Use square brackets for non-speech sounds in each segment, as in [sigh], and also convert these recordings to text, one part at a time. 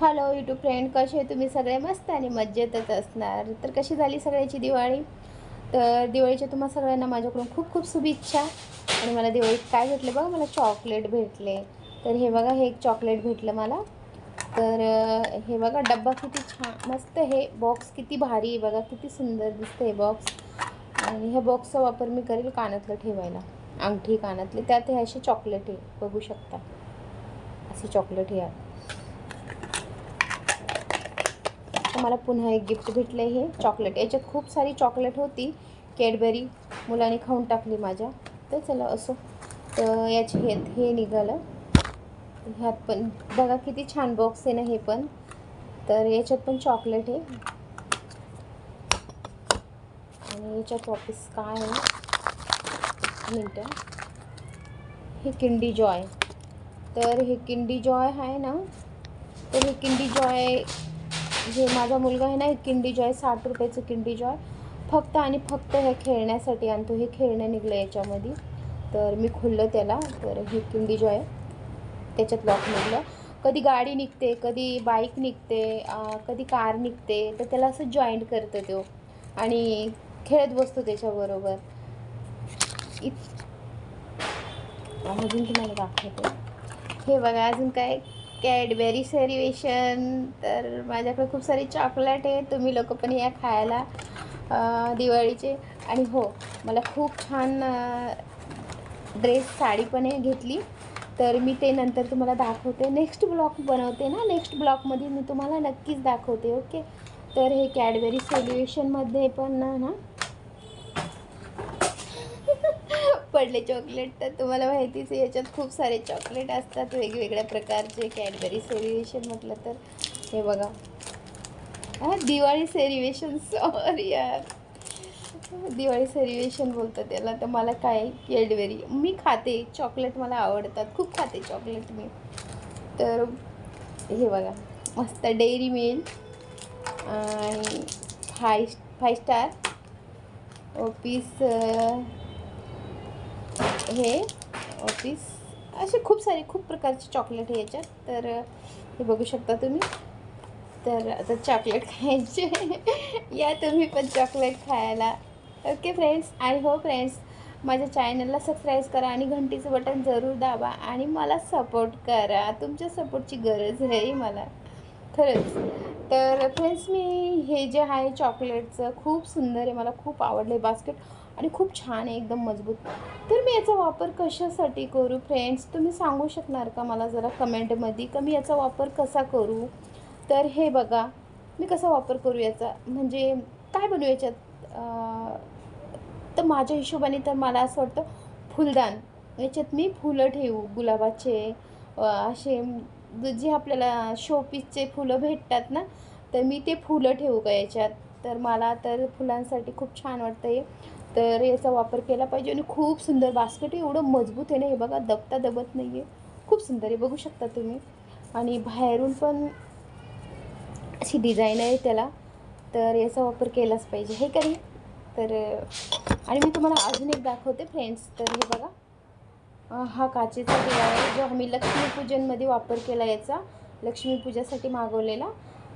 Hello YouTube friend कसे तुम्ही? सगळे मस्त आणि मज्जेतच असणार. तर कशी झाली सगळ्याची दिवाळी? तर दिवाळीच्या तुम्हा सगळ्यांना माझ्याकडून खूप खूप शुभेच्छा. आणि मला दिवाळीत काय भेटले बघा? मला चॉकलेट भेटले. तर हे बघा हे एक चॉकलेट भेटलं मला. तर हे बघा डब्बा किती छान मस्त हे बॉक्स किती भारी आहे बघा. किती सुंदर दिसतं हे बॉक्स आणि ह्या बॉक्सचा वापर मी करेल कानातलं ठेवायला. अंगठी कानातले. त्यात हे असे चॉकलेट आहे. बघू शकता. असे चॉकलेट हे आहे तर मला पुन्हा एक गिफ्ट भेटलं आहे हे. चॉकलेट याच्यात खूप सारी चॉकलेट होती. कॅडबेरी मुलांनी खाऊन टाकली माझ्या. तर चला असो. तर याचे हे हे निघालं. ह्यात पण बघा किती छान बॉक्स आहे ना हे पण. तर याच्यात पण चॉकलेट आहे. आणि याच्यात वापस काय आहे? मिनटं. हे किंडी जॉय तर हे किंडी जॉय आहे ना? तर हे किंडी जॉय जे माझा मुलगा आहे ना हे किंडी जॉय साठ रुपयाचं किंडी जॉय. फक्त आणि फक्त हे खेळण्यासाठी आणतो. हे खेळणं निघलं याच्यामध्ये. तर मी खोललं त्याला. तर हे किंडी जॉय त्याच्यात लॉक निघलं. कधी गाडी निघते कधी बाईक निघते कधी कार निघते तर त्याला असं जॉईंट करतं तो. आणि खेळत बसतो त्याच्याबरोबर. इत अजून तुम्हाला दाखवते. हे बघा अजून काय कॅडबेरी सेरिवेशन तर माझ्याकडे खूप सारी चॉकलेट आहे. तुम्ही लोक पण या खायला दिवाळीचे. आणि हो मला खूप छान ड्रेस साडी पण आहे घेतली. तर मी ते नंतर तुम्हाला दाखवते. नेक्स्ट ब्लॉग बनवते ना? नेक्स्ट ब्लॉगमध्ये मी तुम्हाला नक्कीच दाखवते ओके तर हे कॅडबेरी सेलिब्रेशनमध्ये पण ना ना पडले चॉकलेट तर तुम्हाला माहितीच आहे याच्यात खूप सारे चॉकलेट असतात वेगवेगळ्या प्रकारचे कॅडबरी सेलिब्रेशन म्हटलं तर. हे बघा. हा दिवाळी सेलिब्रेशन सॉरी यार. दिवाळी सेलिब्रेशन बोलतात त्याला तर मला काय कॅडबेरी मी खाते चॉकलेट मला आवडतात. खूप खाते चॉकलेट मी. तर हे बघा मस्त डेअरी मिल्क आणि फाय फाय स्टार पीस हे ऑफिस असे खूप सारे खूप प्रकारचे चॉकलेट आहे याच्यात. तर हे बघू शकता तुम्ही. तर आता चॉकलेट [laughs] खायचे. या तुम्ही पण चॉकलेट खायला. ओके फ्रेंड्स आय हो फ्रेंड्स माझ्या चॅनलला सबस्क्राईब करा आणि घंटीचं बटन जरूर दाबा आणि मला सपोर्ट करा. तुमच्या सपोर्टची गरज आहे मला. खरंच. तर फ्रेंड्स मी हे जे आहे चॉकलेटचं खूप सुंदर आहे. मला खूप आवडलं आहे बास्केट आणि खूप छान आहे एकदम मजबूत. तर मी याचा वापर कशासाठी करू फ्रेंड्स तुम्ही सांगू शकणार का मला जरा कमेंटमध्ये का मी याचा वापर कसा करू? तर हे बघा मी कसा वापर करू याचा? म्हणजे काय बनवू याच्यात? तर माझ्या हिशोबाने तर मला असं वाटतं फुलदान. याच्यात मी फुलं ठेवू गुलाबाचे असे जे आपल्याला शोपीसचे फुलं भेटतात ना तर मी ते फुलं ठेवू का याच्यात? तर मला तर फुलांसाठी खूप छान वाटतं हे तर याचा वापर केला पाहिजे आणि खूप सुंदर बास्केट एवढं मजबूत आहे ना. हे बघा दबता दबत नाही आहे खूप सुंदर आहे. बघू शकता तुम्ही. आणि बाहेरून पण अशी डिझाईन आहे त्याला. तर याचा वापर केलाच पाहिजे. हे करी. तर आणि मी तुम्हाला अजून एक दाखवते फ्रेंड्स तर हे बघा. हा काचेचा दिवा आहे. जो आम्ही लक्ष्मीपूजनमध्ये वापर केला याचा. लक्ष्मीपूजासाठी मागवलेला.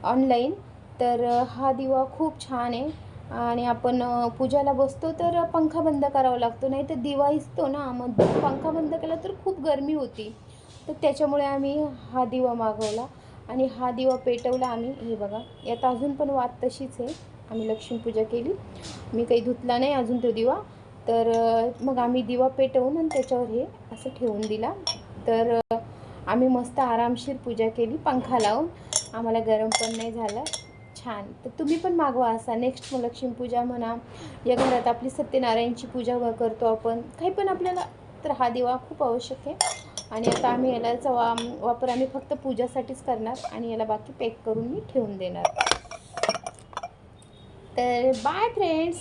ऑनलाईन तर हा दिवा खूप छान आहे. आणि आपण पूजाला बसतो तर पंखा बंद करावा लागतो. नाही तर दिवा इसतो ना मग पंखा बंद केला तर खूप गरमी होती. तर त्याच्यामुळे आम्ही हा दिवा मागवला आणि हा दिवा पेटवला आम्ही. हे बघा यात अजून पण वाद तशीच आहे. आम्ही लक्ष्मीपूजा केली. मी काही धुतला नाही अजून तो दिवा. तर मग आम्ही दिवा पेटवून आणि त्याच्यावर हे असं ठेवून दिला. तर आम्ही मस्त आरामशीर पूजा केली. पंखा लावून. आम्हाला गरम पण नाही झालं. छान. तर तुम्ही पण मागवा असा. नेक्स्ट मग लक्ष्मीपूजा म्हणा या घरात आपली सत्यनारायणची पूजा करतो आपण. काही पण आपल्याला तर हा दिवा खूप आवश्यक आहे. आणि आता आम्ही यालाचा वा वापर आम्ही फक्त पूजासाठीच करणार आणि याला बाकी पॅक करून मी ठेवून देणार. तर बाय फ्रेंड्स